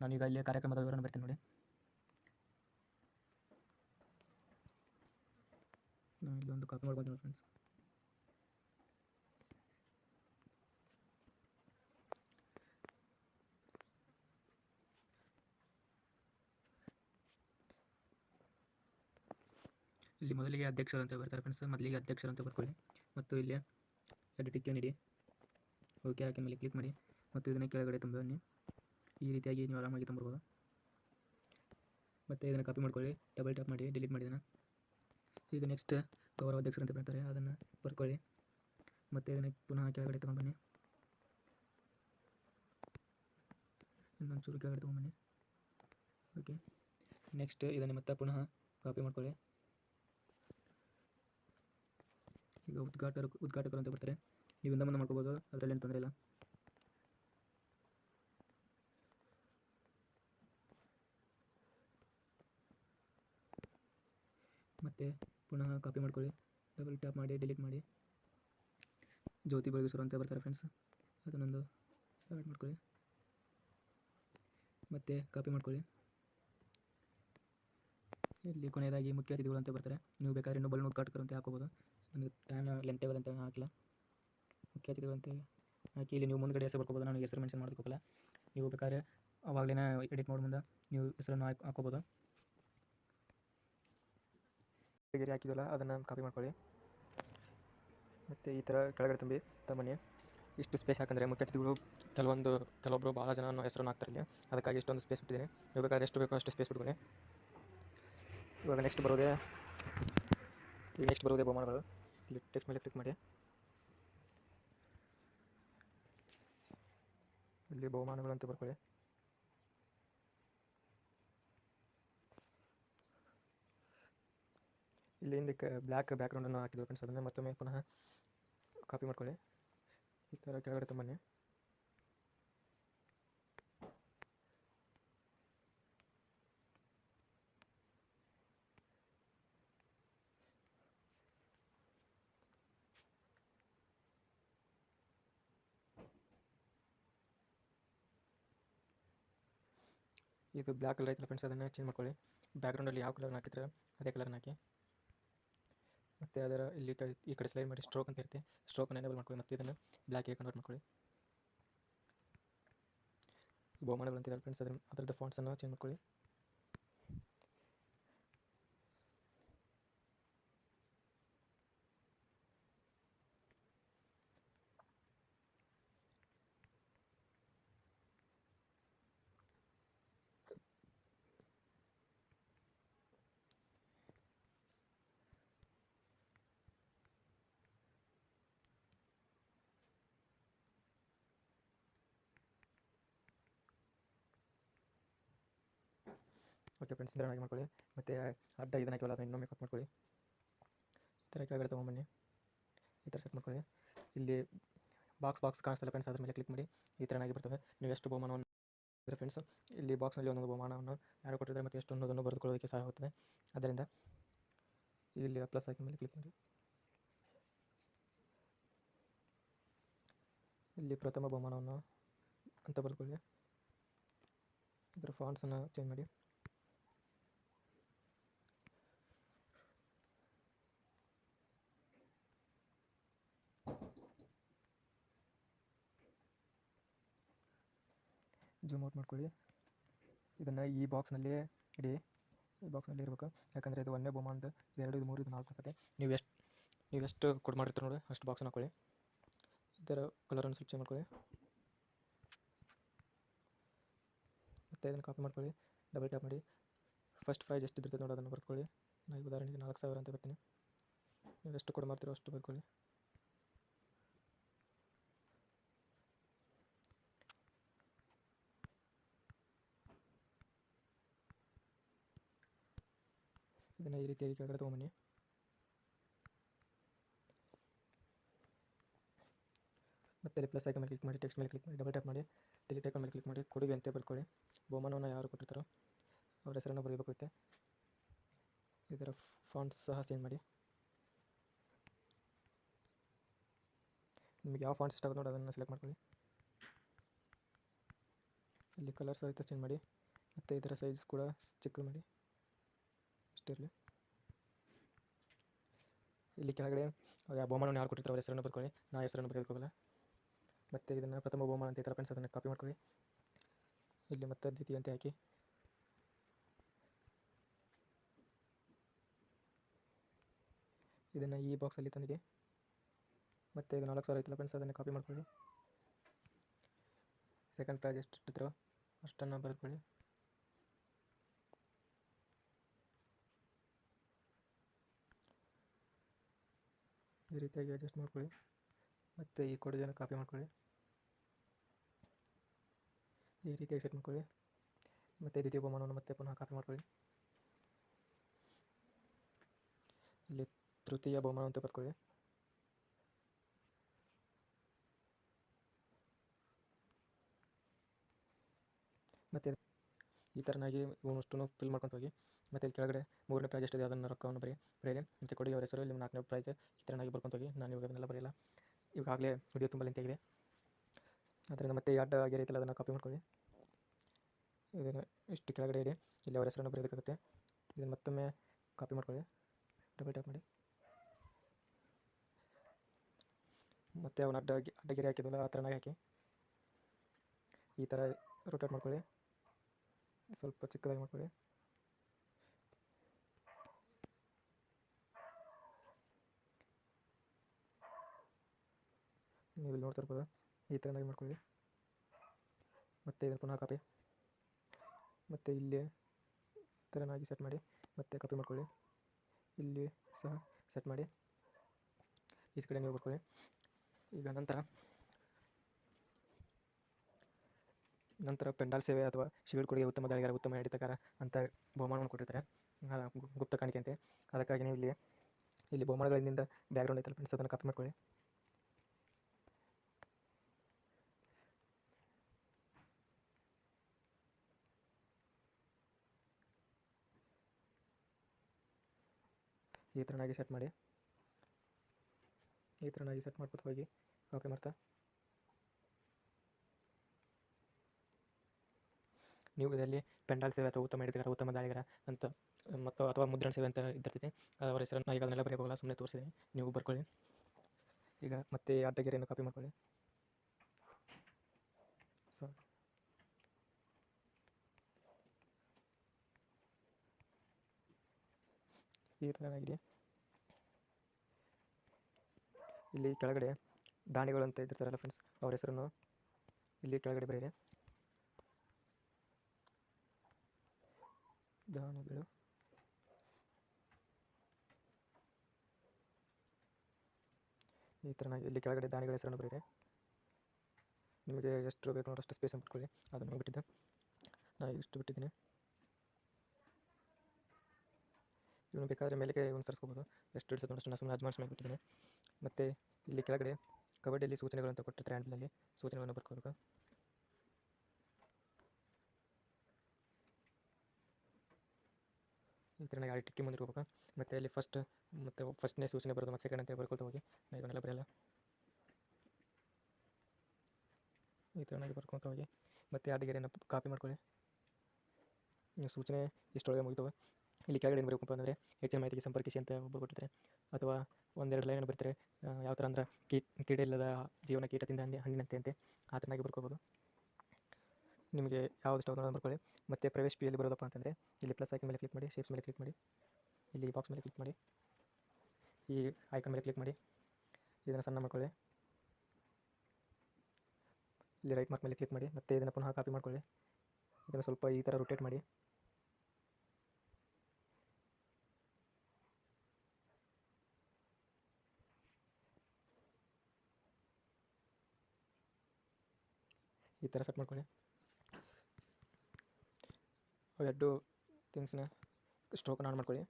ನಾನು ಈಗ ಇಲ್ಲಿ ಕಾರ್ಯಕ್ರಮದ ವಿವರವನ್ನು ಬರ್ತೀನಿ ನೋಡಿ. ನಾನು ಇಲ್ಲಿ ಒಂದು ಕಾಪಿ ನೋಡಿ ಫ್ರೆಂಡ್ಸ್ ಇಲ್ಲಿ ಮೊದಲಿಗೆ ಅಧ್ಯಕ್ಷರು ಅಂತ ಬರ್ತಾರೆ ಫ್ರೆಂಡ್ಸ್ ಮೊದಲಿಗೆ ಅಧ್ಯಕ್ಷರು ಅಂತ ಬರ್ಕೊಳ್ಳಿ. ಮತ್ತು ಇಲ್ಲಿ ಎಡಿಟಿಕ್ಕೆ ನೀಡಿ. ಓಕೆ ಹಾಕಿ ಮೇಲೆ ಕ್ಲಿಕ್ ಮಾಡಿ. ಮತ್ತು ಇದನ್ನು ಕೆಳಗಡೆ ತುಂಬ ಬನ್ನಿ. ಈ ರೀತಿಯಾಗಿ ನೀವು ಆರಾಮಾಗಿ ತಂಬರ್ಬೋದು ಮತ್ತು ಇದನ್ನು ಕಾಪಿ ಮಾಡ್ಕೊಳ್ಳಿ. ಡಬಲ್ ಟ್ಯಾಪ್ ಮಾಡಿ ಡಿಲೀಟ್ ಮಾಡಿ ಇದನ್ನು. ಈಗ ನೆಕ್ಸ್ಟ್ ಗೌರವ ಅಧ್ಯಕ್ಷರು ಅಂತ ಬರ್ತಾರೆ. ಅದನ್ನು ಬರ್ಕೊಳ್ಳಿ. ಮತ್ತು ಇದನ್ನು ಪುನಃ ಕೆಳಗಡೆ ತಗೊಂಡ್ಬನ್ನಿ ಇನ್ನೊಂದು ಚೂರು ಕೆಳಗಡೆ ಬನ್ನಿ. ಓಕೆ ನೆಕ್ಸ್ಟ್ ಇದನ್ನು ಮತ್ತೆ ಪುನಃ ಕಾಪಿ ಮಾಡ್ಕೊಳ್ಳಿ. ಈಗ ಉದ್ಘಾಟಕರು ಉದ್ಘಾಟಕರು ಅಂತ ಬರ್ತಾರೆ. ನೀವು ಇಂದ ಮುಂದೆ ಮಾಡ್ಕೋಬೋದು? ಅದರಲ್ಲಿ ಏನು ತೊಂದರೆ ಇಲ್ಲ? ಮತ್ತು ಪುನಃ ಕಾಪಿ ಮಾಡ್ಕೊಳ್ಳಿ. ಡಬಲ್ ಟ್ಯಾಪ್ ಮಾಡಿ ಡಿಲೀಟ್ ಮಾಡಿ. ಜ್ಯೋತಿ ಬೆಳಗಿಸೋರು ಅಂತ ಬರ್ತಾರೆ ಫ್ರೆಂಡ್ಸ್ ಅದನ್ನೊಂದು ಆ್ಯಡ್ ಮಾಡ್ಕೊಳ್ಳಿ. ಮತ್ತು ಕಾಪಿ ಮಾಡ್ಕೊಳ್ಳಿ. ಇಲ್ಲಿ ಕೊನೆಯದಾಗಿ ಮುಖ್ಯ ಅತಿಥಿಗಳು ಅಂತ ಬರ್ತಾರೆ. ನೀವು ಬೇಕಾದ್ರೆ ಇನ್ನೂ ಉದ್ಘಾಟಕರು ಅಂತ ಹಾಕೋಬೋದು ನನಗೆ ಟೈಮ್ ಲೆಂತ್ ಅಂತ ಹಾಕಿಲ್ಲ. ಮುಖ್ಯ ಅತಿಥಿಗಳು ಅಂತ ಇಲ್ಲಿ ನೀವು ಮುಂದ್ಗಡೆ ಹೆಸರು ಬರ್ಕೋಬೋದು. ನಾನು ಹೆಸರು ಮೆನ್ಷನ್ ಮಾಡ್ಕೋಲ್ಲ ನೀವು ಬೇಕಾದ್ರೆ ಅವಾಗಲೇ ಎಡಿಟ್ ಮಾಡಿ ಮುಂದೆ ನೀವು ಹೆಸರನ್ನು ಹಾಕಿ ಹಾಕೋಬೋದು ಗೆರೆ ಹಾಕಿದ್ವಲ್ಲ, ಅದನ್ನು ಕಾಪಿ ಮಾಡ್ಕೊಳ್ಳಿ. ಮತ್ತು ಈ ಥರ ಕೆಳಗಡೆ ತುಂಬಿ ತಮ್ಮನೆ ಇಷ್ಟು ಸ್ಪೇಸ್ ಹಾಕಂದರೆ ಅತಿಥಿಗಳು ಕೆಲವೊಂದು ಕೆಲವೊಬ್ಬರು ಭಾಳ ಜನ ಹೆಸರನ್ನು ಹಾಕ್ತಾರೆ ಇಲ್ಲಿ. ಅದಕ್ಕಾಗಿ ಇಷ್ಟೊಂದು ಸ್ಪೇಸ್ ಬಿಟ್ಟಿದ್ದೀನಿ. ನೀವು ಬೇಕಾದ್ರೆ ಎಷ್ಟು ಬೇಕೋ ಅಷ್ಟು ಸ್ಪೇಸ್ ಬಿಟ್ಕೊಳ್ಳಿ. ಇವಾಗ ನೆಕ್ಸ್ಟ್ ಬರೋದೇ ನೆಕ್ಸ್ಟ್ ಬರೋದೇ ಬಹುಮಾನಗಳು. ಇಲ್ಲಿ ಟೆಕ್ಸ್ಟ್ ಮೇಲೆ ಕ್ಲಿಕ್ ಮಾಡಿ. ಇಲ್ಲಿ ಬಹುಮಾನಗಳು ಅಂತ ಬರ್ಕೊಳ್ಳಿ. ಇಲ್ಲಿ ಹಿಂದಕ್ಕೆ ಬ್ಲ್ಯಾಕ್ ಬ್ಯಾಕ್ಗ್ರೌಂಡನ್ನು ಹಾಕಿದ್ರು ಫ್ರೆಂಡ್ಸ್ ಅದನ್ನೇ ಮತ್ತೊಮ್ಮೆ ಪುನಃ ಕಾಪಿ ಮಾಡ್ಕೊಳ್ಳಿ. ಈ ಥರ ಕೆಳಗಡೆ ತಮ್ಮನ್ನಿ ಇದು ಬ್ಲ್ಯಾಕ್ ಕಲರ್ ಐತಲ್ಲ ಫ್ರೆಂಡ್ಸ್ ಅದನ್ನು ಚೇಂಜ್ ಮಾಡ್ಕೊಳ್ಳಿ. ಬ್ಯಾಕ್ಗ್ರೌಂಡಲ್ಲಿ ಯಾವ ಕಲರ್ನ ಹಾಕಿದ್ರೆ ಅದೇ ಕಲರ್ನ ಹಾಕಿ. ಮತ್ತು ಅದರ ಇಲ್ಲಿ ಈ ಕಡೆ ಸ್ಲೈಡ್ ಮಾಡಿ ಸ್ಟ್ರೋಕ್ ಅಂತ ಇರುತ್ತೆ. ಸ್ಟ್ರೋಕನ್ನು ಎನೇಬಲ್ ಮಾಡ್ಕೊಳ್ಳಿ ಮತ್ತು ಇದನ್ನು ಬ್ಲ್ಯಾಕಿಗೆ ಕನ್ವರ್ಟ್ ಮಾಡ್ಕೊಳ್ಳಿ. ಬಹುಮಾನಗಳು ಅಂತಿದ್ದಾರೆ ಫ್ರೆಂಡ್ಸ್ ಅದರ ಅದರದ್ದು ಫಾಂಟ್ಸನ್ನು ಚೇಂಜ್ ಮಾಡ್ಕೊಳ್ಳಿ. ಓಕೆ ಫ್ರೆಂಡ್ಸ್ ಇದನ್ನು ಹಾಗೆ ಮಾಡ್ಕೊಳ್ಳಿ. ಮತ್ತು ಅಡ್ಡ ಇದನ್ನು ಹಾಕಿವಲ್ಲ ಅದನ್ನು ಇನ್ನೊಮ್ಮೆ ಕಟ್ ಮಾಡ್ಕೊಳ್ಳಿ. ಈ ಥರ ಕೆಳಗಡೆ ತೊಗೊಂಬನ್ನಿ ಈ ಥರ ಸೆಟ್ ಮಾಡ್ಕೊಳ್ಳಿ. ಇಲ್ಲಿ ಬಾಕ್ಸ್ ಬಾಕ್ಸ್ ಕಾಣಿಸ್ತಲ್ಲ ಫ್ರೆಂಡ್ಸ್ ಅದ್ರ ಮೇಲೆ ಕ್ಲಿಕ್ ಮಾಡಿ. ಈ ಥರನಾಗಿ ಬರ್ತದೆ. ನೀವು ಎಷ್ಟು ಬಹುಮಾನವನ್ನು ಇದ್ರೆ ಫ್ರೆಂಡ್ಸ್ ಇಲ್ಲಿ ಬಾಕ್ಸ್ನಲ್ಲಿ ಒಂದೊಂದು ಬಹುಮಾನವನ್ನು ಯಾರು ಕೊಟ್ಟಿದ್ದಾರೆ ಮತ್ತು ಎಷ್ಟು ಅನ್ನೋದನ್ನು ಬರೆದುಕೊಳ್ಳೋದಕ್ಕೆ ಸಹಾಯ ಆಗುತ್ತದೆ ಅದರಿಂದ ಇಲ್ಲಿ ಪ್ಲಸ್ ಹಾಕಿ ಮೇಲೆ ಕ್ಲಿಕ್ ಮಾಡಿ. ಇಲ್ಲಿ ಪ್ರಥಮ ಬಹುಮಾನವನ್ನು ಅಂತ ಬರೆದುಕೊಳ್ಳಿ. ಇದರ ಫಾಂಟ್ಸನ್ನು ಚೇಂಜ್ ಮಾಡಿ. ಜೂಮ್ ಔಟ್ ಮಾಡ್ಕೊಳ್ಳಿ. ಇದನ್ನು ಈ ಬಾಕ್ಸ್ನಲ್ಲೇ ಇಡಿ. ಈ ಬಾಕ್ಸ್ನಲ್ಲಿ ಇರಬೇಕು. ಯಾಕಂದರೆ ಇದು ಒಂದೇ ಬಹುಮಾನದ ಎರಡು, ಇದು ಮೂರು, ಇದು ನಾಲ್ಕು ಆಗುತ್ತೆ. ನೀವು ಎಷ್ಟು ನೀವು ಎಷ್ಟು ಕೊಡ್ ಮಾಡಿರ್ತೀರ ನೋಡಿ, ಅಷ್ಟು ಬಾಕ್ಸನ್ನು ಹಾಕೊಳ್ಳಿ ಇದರ ಕಲರನ್ನು ಸ್ವಲ್ಪ ಚೇಂಜ್ ಮಾಡ್ಕೊಳ್ಳಿ. ಮತ್ತು ಇದನ್ನು ಕಾಪಿ ಮಾಡ್ಕೊಳ್ಳಿ. ಡಬಲ್ ಟ್ಯಾಪ್ ಮಾಡಿ. ಫಸ್ಟ್ ಪ್ರೈಸ್ ಎಷ್ಟು ಇರ್ತದೆ ನೋಡಿ, ಅದನ್ನು ಬರ್ಕೊಳ್ಳಿ ನಾನು ಉದಾಹರಣೆಗೆ ನಾಲ್ಕು ಸಾವಿರ ಅಂತ ಬರ್ತೀನಿ. ನೀವು ಎಷ್ಟು ಕೊಡ್ ಮಾಡ್ತೀರೋ ಅಷ್ಟು ಬರ್ಕೊಳ್ಳಿ. ಇದನ್ನು ಈ ರೀತಿಯಾಗಿ ಕೆಳಗಡೆ ತೊಗೊಂಬನ್ನಿ. ಮತ್ತೆ ಪ್ಲಸ್ ಐಕನ್ ಮೇಲೆ ಕ್ಲಿಕ್ ಮಾಡಿ ಟೆಕ್ಸ್ಟ್ ಮೇಲೆ ಕ್ಲಿಕ್ ಮಾಡಿ ಡಬಲ್ ಟ್ಯಾಪ್ ಮಾಡಿ ಡಿಲೀಟ್ ಐಕನ್ ಮೇಲೆ ಕ್ಲಿಕ್ ಮಾಡಿ, ಕೊಡುಗೆ ಅಂತ ಬರ್ಕೊಳ್ಳಿ ಬಹುಮಾನವನ್ನು ಯಾರು ಕೊಟ್ಟಿರ್ತಾರೋ ಅವ್ರ ಹೆಸರನ್ನು ಬರೀಬೇಕಾಗುತ್ತೆ. ಇದರ ಫಾಂಟ್ಸ್ ಸಹ ಚೇಂಜ್ ಮಾಡಿ. ನಿಮಗೆ ಯಾವ ಫಾಂಟ್ಸ್ ಇಷ್ಟ ಆಗುತ್ತೆ ನೋಡಿ ಅದನ್ನು ಸೆಲೆಕ್ಟ್ ಮಾಡ್ಕೊಳ್ಳಿ. ಇಲ್ಲಿ ಕಲರ್ ಸಹಿತ ಚೇಂಜ್ ಮಾಡಿ. ಮತ್ತು ಇದರ ಸೈಜ್ ಕೂಡ ಚಿಕ್ಕದು ಮಾಡಿ. ಇಷ್ಟಿರಲಿ ಇಲ್ಲಿ ಕೆಳಗಡೆ ಬಹುಮಾನವನ್ನು ಯಾರು ಕೊಟ್ಟಿರ್ತಾರೆ ಅವರ ಹೆಸರನ್ನು ಬರ್ಕೊಳ್ಳಿ. ನಾ ಹೆಸರನ್ನು ಬರೆದುಕೊಳ್ಳಲ್ಲ. ಮತ್ತು ಇದನ್ನು ಪ್ರಥಮ ಬಹುಮಾನ ಅಂತ ಇತರ ಫ್ರೆಂಡ್ಸ್ ಅದನ್ನು ಕಾಪಿ ಮಾಡ್ಕೊಳ್ಳಿ. ಇಲ್ಲಿ ಮತ್ತೆ ದ್ವಿತೀಯ ಅಂತ ಹಾಕಿ. ಇದನ್ನು ಈ ಬಾಕ್ಸಲ್ಲಿ ತಂದಿಗೆ. ಮತ್ತು ಇದು ನಾಲ್ಕು ಸಾವಿರ ಐತಲ್ಲ ಫ್ರೆಂಡ್ಸ್ ಅದನ್ನು ಕಾಪಿ ಮಾಡ್ಕೊಳ್ಳಿ. ಸೆಕೆಂಡ್ ಪ್ರೈಸ್ ಎಷ್ಟು ಇಟ್ಟಿದ್ರೋ ಅಷ್ಟನ್ನು ಬರೆದುಕೊಳ್ಳಿ. ಈ ರೀತಿಯಾಗಿ ಅಡ್ಜಸ್ಟ್ ಮಾಡ್ಕೊಳ್ಳಿ. ಮತ್ತು ಈ ಕೊಡುಗೆಯನ್ನು ಕಾಪಿ ಮಾಡ್ಕೊಳ್ಳಿ. ಈ ರೀತಿಯಾಗಿ ಸೆಟ್ ಮಾಡ್ಕೊಳ್ಳಿ. ಮತ್ತು ದ್ವಿತೀಯ ಬಹುಮಾನವನ್ನು ಮತ್ತೆ ಪುನಃ ಕಾಪಿ ಮಾಡ್ಕೊಳ್ಳಿ. ಇಲ್ಲಿ ತೃತೀಯ ಬಹುಮಾನ ಅಂತ ಬರ್ಕೊಳ್ಳಿ. ಮತ್ತು ಈ ಥರನಾಗಿ ಇವನಷ್ಟು ಫಿಲ್ ಮಾಡ್ಕೊತ ಹೋಗಿ. ಮತ್ತು ಇಲ್ಲಿ ಕೆಳಗಡೆ ಮೂರನೇ ಪ್ರೈಸ್ ಎಷ್ಟಿದೆ ಅದನ್ನು ರೊಕ್ಕವನ್ನು ಬರೀ ಬರೀರಿ ಮತ್ತು ಕೊಡಿ ಅವರ ಹೆಸರು ಇಲ್ಲಿ ನಾಲ್ಕನೇ ಪ್ರೈಸ್ ಈ ಥರನಾಗಿ ಹೋಗಿ. ನಾನು ಇವಾಗ ಅದನ್ನೆಲ್ಲ ಬರೆಯಲ್ಲ. ಈಗಾಗಲೇ ವಿಡಿಯೋ ತುಂಬ ಲೆಂತ್ ಆಗಿದೆ. ಅದರಿಂದ ಮತ್ತೆ ಅಡ್ಡ ಆಗಿರೈತಲ್ಲ ಅದನ್ನು ಕಾಪಿ ಮಾಡ್ಕೊಳ್ಳಿ. ಇದನ್ನು ಇಷ್ಟು ಕೆಳಗಡೆ ಇಡಿ. ಇಲ್ಲಿ ಅವರ ಹೆಸರನ್ನು ಬರೆಯೋದಕ್ಕಾಗುತ್ತೆ. ಇದನ್ನು ಮತ್ತೊಮ್ಮೆ ಕಾಪಿ ಮಾಡ್ಕೊಳ್ಳಿ. ಡಬಲ್ ಟ್ಯಾಪ್ ಮಾಡಿ. ಮತ್ತು ಅವನ ಅಡ್ಡ ಅಡ್ಡಗೆರೆ ಹಾಕಿದ್ವಲ್ಲ ಆ ಥರನಾಗಿ ಹಾಕಿ. ಈ ಥರ ರೊಟೇಟ್ ಮಾಡ್ಕೊಳ್ಳಿ. ಸ್ವಲ್ಪ ಚಿಕ್ಕದಾಗಿ ಮಾಡ್ಕೊಳ್ಳಿ. ನೀವು ಇಲ್ಲಿ ನೋಡ್ತಾ ಇರ್ಬೋದು, ಈ ಥರನಾಗಿ ಮಾಡ್ಕೊಳ್ಳಿ ಮತ್ತು ಇದನ್ನು ಪುನಃ ಕಾಪಿ. ಮತ್ತು ಇಲ್ಲಿ ಥರನಾಗಿ ಸೆಟ್ ಮಾಡಿ, ಮತ್ತೆ ಕಾಪಿ ಮಾಡ್ಕೊಳ್ಳಿ. ಇಲ್ಲಿ ಸಹ ಸೆಟ್ ಮಾಡಿ ಈ ಕಡೆ ನೀವು ಬರ್ಕೊಳ್ಳಿ. ಈಗ ನಂತರ ನಂತರ ಪೆಂಡಾಲ್ ಸೇವೆ ಅಥವಾ ಶಿಬಿರ ಕೊಡುಗೆ ಉತ್ತಮ ದಾಳಿಗಾರ ಉತ್ತಮ ಹಿಡಿತಕಾರ ಅಂತ ಬಹುಮಾನವನ್ನು ಕೊಟ್ಟಿರ್ತಾರೆ. ಗುಪ್ತ ಕಾಣಿಕೆ ಅಂತೆ. ಅದಕ್ಕಾಗಿ ನೀವು ಇಲ್ಲಿ ಇಲ್ಲಿ ಬಹುಮಾನಗಳಿಂದ ಬ್ಯಾಕ್ಗ್ರೌಂಡ್ ಐತಲ್ಲ ಫ್ರೆಂಡ್ಸ್ ಅದನ್ನು ಕಾಪಿ ಮಾಡ್ಕೊಳ್ಳಿ. ಈ ಥರನಾಗಿ ಸೆಟ್ ಮಾಡಿ. ಈ ಥರನಾಗಿ ಸೆಟ್ ಮಾಡ್ಕೊತ ಹೋಗಿ. ಕಾಪಿ ಮಾಡ್ತಾ. ನೀವು ಇದರಲ್ಲಿ ಪೆಂಡಾಲ್ ಸೇವೆ ಅಥವಾ ಉತ್ತಮ ಹಿಡಿತಗಾರ, ಉತ್ತಮ ದಾಳಿಗಾರ ಅಂತ, ಮತ್ತು ಅಥವಾ ಮುದ್ರಣ ಸೇವೆ ಅಂತ ಇದ್ದಿರ್ತೈತೆ. ಅವರ ಹೆಸರನ್ನು ಈಗ ಅದನ್ನೆಲ್ಲ ಸುಮ್ಮನೆ ತೋರಿಸಿದ್ದೀನಿ ನೀವು ಬರ್ಕೊಳ್ಳಿ. ಈಗ ಮತ್ತೆ ಅಡ್ಡಗೆರೆಯನ್ನು ಕಾಪಿ ಮಾಡ್ಕೊಳ್ಳಿ. ಸೊ ಈ ಥರನಾಗಿದೆ ಇಲ್ಲಿ ಕೆಳಗಡೆ ದಾಣಿಗಳು ಅಂತ ಇದ್ದಿರ್ತಾರಲ್ಲ ಫ್ರೆಂಡ್ಸ್ ಅವ್ರ ಹೆಸರನ್ನು ಇಲ್ಲಿ ಕೆಳಗಡೆ ಬರೀರಿ. ದಾನಿಗಳು ಈ ಥರನಾಗಿ ಇಲ್ಲಿ ಕೆಳಗಡೆ ದಾಣಿಗಳ ಹೆಸರನ್ನು ಬರೀರಿ. ನಿಮಗೆ ಎಷ್ಟು ಬೇಕು ನೋಡಿ ಅಷ್ಟು ಸ್ಪೇಸ್ ಬಿಟ್ಕೊಳ್ಳಿ, ಅದನ್ನು ಬಿಟ್ಟಿದ್ದೆ ನಾನು ಇಷ್ಟು ಬಿಟ್ಟಿದ್ದೀನಿ. ಇವನು ಬೇಕಾದರೆ ಮೇಲೆಗೆ ಒಂದು ಸರ್ಸ್ಕೋಬೋದು. ಎಷ್ಟು ಇಡ್ಸುತ್ತೆ ಅಷ್ಟು ನಾನು ಸುಮ್ಮನೆ ಅಜ್ಮಾನ್ಸ್ ಮೇಲೆ ಬಿಟ್ಟಿದ್ದೀನಿ. ಮತ್ತು ಇಲ್ಲಿ ಕೆಳಗಡೆ ಕಬಡ್ಡಿಯಲ್ಲಿ ಅಂತ ಕೊಟ್ಟಿರ್ತಾರೆ ಹ್ಯಾಂಡಲಲ್ಲಿ ಸೂಚನೆಗಳನ್ನು ಬರ್ಕೋಬೇಕು ಈ ಥರ ಎರಡು ಟಿಕ್ಕಿ ಮುಂದೆ ಹೋಗ್ಬೇಕು ಮತ್ತು ಇಲ್ಲಿ ಫಸ್ಟ್ ಮತ್ತು ಫಸ್ಟ್ನೇ ಸೂಚನೆ ಬರೋದು ಮತ್ತು ಸೆಕೆಂಡ್ ಅಂತ ಬರ್ಕೊಳ್ತಾ ಹೋಗಿ. ನಾನು ಇವನ್ನೆಲ್ಲ ಬರೆಯಲ್ಲ. ಈ ಥರನಾಗಿ ಬರ್ಕೊತ ಹೋಗಿ. ಮತ್ತು ಅಡಿಗೆರೆಯನ್ನು ಕಾಪಿ ಮಾಡ್ಕೊಳ್ಳಿ. ನೀವು ಸೂಚನೆ ಇಷ್ಟೊಳಗೆ ಮುಗಿತವೆ ಇಲ್ಲಿ ಕೆಳಗಡೆ ಏನು ಬರಬೇಕು ಅಂದರೆ ಹೆಚ್ಚಿನ ಮಾಹಿತಿಗೆ ಸಂಪರ್ಕಿಸಿ ಅಂತ ಒಬ್ಬರು ಕೊಟ್ಟಿರ್ತಾರೆ ಅಥವಾ ಒಂದೆರಡು ಲೈನ್ ಬರ್ತಾರೆ ಯಾವ ಥರ ಅಂದ್ರೆ ಕೀಟ ಕೀಟ ಇಲ್ಲದ ಜೀವನ ಕೀಟದಿಂದ ಹಣ್ಣಿ ಹಣ್ಣಿನಂತೆ ಅಂತೆ ಆ ಥರನಾಗಿ ಬರ್ಕೋಬೋದು. ನಿಮಗೆ ಯಾವ ಇಷ್ಟ ಬರ್ಕೊಳ್ಳಿ ಬರ್ಕೊಳ್ಳಿ. ಮತ್ತು ಪ್ರವೇಶ್ ಪಿಯಲ್ಲಿ ಬರೋದಪ್ಪ ಅಂತಂದರೆ ಇಲ್ಲಿ ಪ್ಲಸ್ ಐಕನ್ ಮೇಲೆ ಕ್ಲಿಕ್ ಮಾಡಿ ಶೇಪ್ಸ್ ಮೇಲೆ ಕ್ಲಿಕ್ ಮಾಡಿ, ಇಲ್ಲಿ ಬಾಕ್ಸ್ ಮೇಲೆ ಕ್ಲಿಕ್ ಮಾಡಿ, ಈ ಐಕನ್ ಮೇಲೆ ಕ್ಲಿಕ್ ಮಾಡಿ, ಇದನ್ನು ಸಣ್ಣ ಮಾಡ್ಕೊಳ್ಳಿ. ಇಲ್ಲಿ ರೈಟ್ ಮಾರ್ಕ್ ಮೇಲೆ ಕ್ಲಿಕ್ ಮಾಡಿ, ಮತ್ತು ಇದನ್ನು ಪುನಃ ಕಾಪಿ ಮಾಡ್ಕೊಳ್ಳಿ. ಇದನ್ನು ಸ್ವಲ್ಪ ಈ ಥರ ರೊಟೇಟ್ ಮಾಡಿ. ಥರ ಸೆಟ್ ಮಾಡ್ಕೊಳ್ಳಿ. ಎರಡು ಥಿಂಗ್ಸ್ನ ಸ್ಟ್ರೋಕ್ನ ಆನ್ ಮಾಡ್ಕೊಳ್ಳಿ.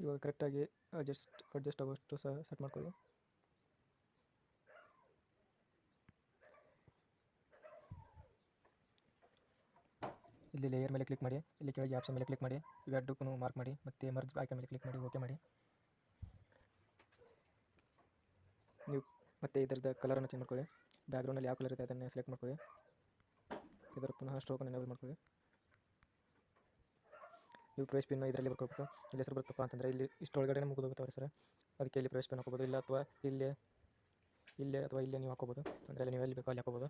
ಇವಾಗ ಕರೆಕ್ಟಾಗಿ ಅಡ್ಜಸ್ಟ್ ಅಡ್ಜಸ್ಟ್ ಆಗೋಷ್ಟು ಸಹ ಸೆಟ್ ಮಾಡ್ಕೊಳ್ಳಿ. ಇಲ್ಲಿ ಲೇಯರ್ ಮೇಲೆ ಕ್ಲಿಕ್ ಮಾಡಿ, ಇಲ್ಲಿ ಕೆಳಗೆ ಆಪ್ಷನ್ ಮೇಲೆ ಕ್ಲಿಕ್ ಮಾಡಿ ಇವೆರಡಕ್ಕೂ ಮಾರ್ಕ್ ಮಾಡಿ, ಮತ್ತು ಮರ್ಜ್ ಆಯ್ಕೆ ಮೇಲೆ ಕ್ಲಿಕ್ ಮಾಡಿ ಓಕೆ ಮಾಡಿ. ನೀವು ಮತ್ತೆ ಇದರದ ಕಲರನ್ನು ಚೇಂಜ್ ಮಾಡ್ಕೊಳ್ಳಿ. ಬ್ಯಾಕ್ಗ್ರೌಂಡಲ್ಲಿ ಯಾವ ಕಲರ್ ಇದೆ ಅದನ್ನು ಸೆಲೆಕ್ಟ್ ಮಾಡ್ಕೊಳ್ಳಿ. ಇದರ ಪುನಃ ಸ್ಟ್ರೋಕನ್ನು ಎನೇಬಲ್ ಮಾಡ್ಕೊಳ್ಳಿ. ನೀವು ಪ್ರೈಸ್ ಪಿನ್ ಇದರಲ್ಲಿ ಬರ್ಕೋಬೇಕು ಇಲ್ಲಿ ಹೆಸರು ಬರುತ್ತಪ್ಪ ಅಂತಂದರೆ ಇಲ್ಲಿ ಇಷ್ಟೊಳಗಡೆ ಮುಗಿದೋಗುತ್ತೆ ಅವ್ರ ಸರ್ ಅದಕ್ಕೆ ಇಲ್ಲಿ ಪ್ರೈಸ್ ಪಿನ್ ಹಾಕೋಬೋದು ಇಲ್ಲ ಅಥವಾ ಇಲ್ಲೇ ಇಲ್ಲೇ ಅಥವಾ ಇಲ್ಲೇ ನೀವು ಹಾಕೋಬೋದು ಅಲ್ಲಿ ನೀವು ಎಲ್ಲಿ ಬೇಕೋ ಅಲ್ಲಿ ಹಾಕೋಬೋದು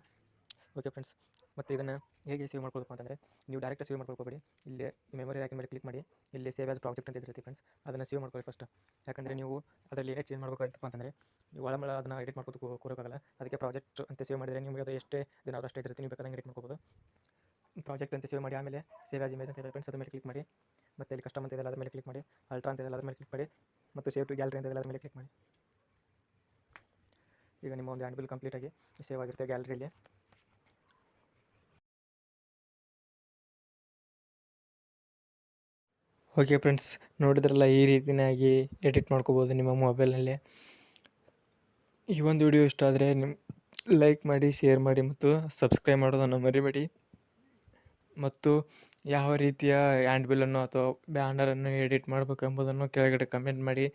ಓಕೆ ಫ್ರೆಂಡ್ಸ್ ಮತ್ತು ಇದನ್ನು ಹೇಗೆ ಸೇವ್ ಮಾಡ್ಕೊಳ್ಬೇಕು ಅಂತಂದರೆ ನೀವು ಡೈರೆಕ್ಟ್ ಸೇವ್ ಮಾಡ್ಕೊಳ್ಬೇಡಿ ಇಲ್ಲಿ ಮೆಮೊರಿ ಹಾಕಿ ಮೇಲೆ ಕ್ಲಿಕ್ ಮಾಡಿ, ಇಲ್ಲಿ ಸೇವ್ ಆಸ್ ಪ್ರಾಜೆಕ್ಟ್ ಅಂತ ಇರುತ್ತೆ ಫ್ರೆಂಡ್ಸ್ ಅದನ್ನು ಸೇವ್ ಮಾಡ್ಕೊಳ್ಳಿ ಫಸ್ಟ್ ಯಾಕಂದರೆ ನೀವು ಅದರಲ್ಲಿ ಏನೇ ಚೇಂಜ್ ಮಾಡಬೇಕಾಯ್ತಪ್ಪ ಅಂತಂದರೆ, ನೀವು ಒಳಮಳ ಅದನ್ನು ಎಡಿಟ್ ಮಾಡ್ಕೊತ ಕೂರೋಕ್ಕಾಗಲ್ಲ ಅದಕ್ಕೆ ಪ್ರಾಜೆಕ್ಟ್ ಅಂತ ಸೇವ್ ಮಾಡಿದರೆ ನಿಮಗೆ ಅದು ಎಷ್ಟೇ ದಿನ ಅದು ಅಷ್ಟೇ ಇರುತ್ತೆ ನೀವು ಬೇಕಾದಂಗೆ ಎಡಿಟ್ ಮಾಡ್ಕೋಬೋದು. ಪ್ರಾಜೆಕ್ಟ್ ಅಂತ ಸೇವ್ ಮಾಡಿ, ಆಮೇಲೆ ಸೇವ್ ಆಸ್ ಇಮೇಜ್ ಅಂತ ಫ್ರೆಂಡ್ಸ್ ಅದ್ರ ಮೇಲೆ ಕ್ಲಿಕ್ ಮಾಡಿ. ಮತ್ತು ಇಲ್ಲಿ ಕಸ್ಟಮ್ ಅಂತ ಇದೆ ಅದ್ರ ಮೇಲೆ ಕ್ಲಿಕ್ ಮಾಡಿ. ಅಲ್ಟ್ರಾ ಅಂತ ಇದೆ ಅದ್ರ ಮೇಲೆ ಕ್ಲಿಕ್ ಮಾಡಿ. ಮತ್ತು ಸೇವ್ ಟು ಗ್ಯಾಲರಿ ಅಂತ ಇದೆ ಅದ್ರ ಮೇಲೆ ಕ್ಲಿಕ್ ಮಾಡಿ. ಈಗ ನಿಮ್ಮ ಒಂದು ಹ್ಯಾಂಡ್ ಬಿಲ್ ಕಂಪ್ಲೀಟಾಗಿ ಸೇವ್ ಆಗಿರುತ್ತೆ ಗ್ಯಾಲರಿಯಲ್ಲಿ ಓಕೆ ಫ್ರೆಂಡ್ಸ್ ನೋಡಿದ್ರಲ್ಲ ಈ ರೀತಿಯಾಗಿ ಎಡಿಟ್ ಮಾಡ್ಕೋಬೋದು ನಿಮ್ಮ ಮೊಬೈಲಲ್ಲಿ ಈ ಒಂದು ವಿಡಿಯೋ ಇಷ್ಟ ಆದರೆ ನಿಮ್ಮ ಲೈಕ್ ಮಾಡಿ ಶೇರ್ ಮಾಡಿ ಮತ್ತು ಸಬ್ಸ್ಕ್ರೈಬ್ ಮಾಡೋದನ್ನು ಮರಿಬೇಡಿ. ಮತ್ತು ಯಾವ ರೀತಿಯ ಹ್ಯಾಂಡ್ ಬಿಲ್ಲನ್ನು ಅಥವಾ ಬ್ಯಾನರನ್ನು ಎಡಿಟ್ ಮಾಡಬೇಕು ಎಂಬುದನ್ನು ಕೆಳಗಡೆ ಕಮೆಂಟ್ ಮಾಡಿ.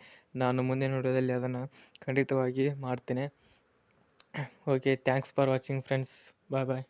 ನಾನು ಮುಂದಿನ ವಿಡಿಯೋದಲ್ಲಿ ಅದನ್ನು ಖಂಡಿತವಾಗಿ ಮಾಡ್ತೇನೆ. Okay thanks for watching friends bye bye